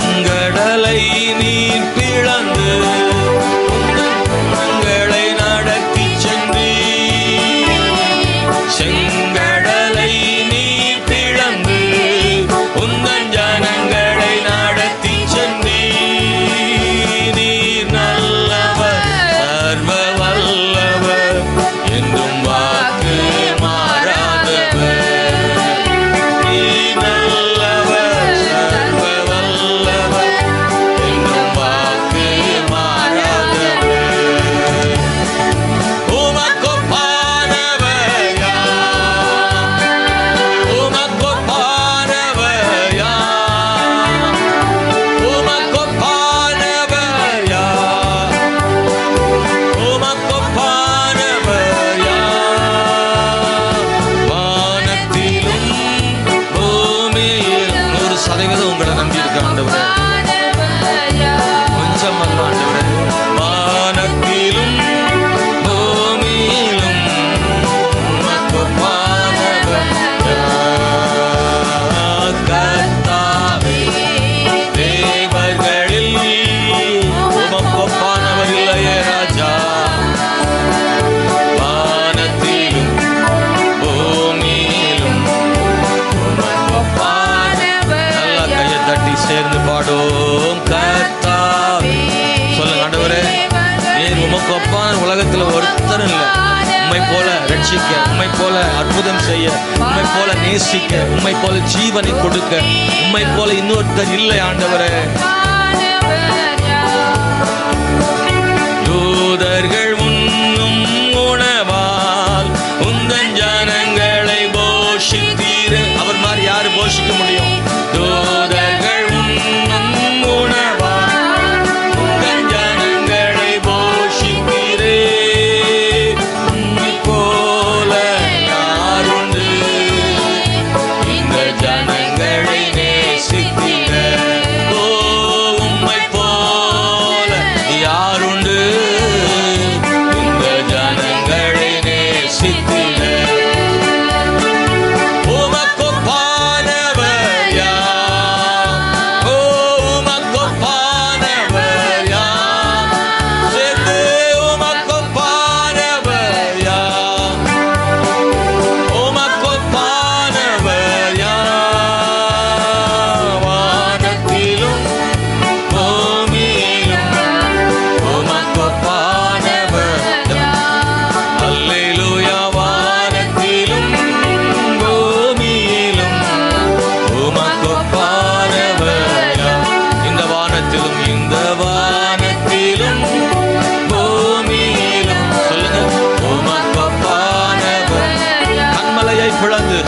செங்கடலை நீ உம்மை போல அற்புதம் செய்ய உம்மை போல நேசிக்க உம்மை போல ஜீவனை கொடுக்க உம்மை போல இன்னொருத்தர் இல்லை ஆண்டவரே. 폴란드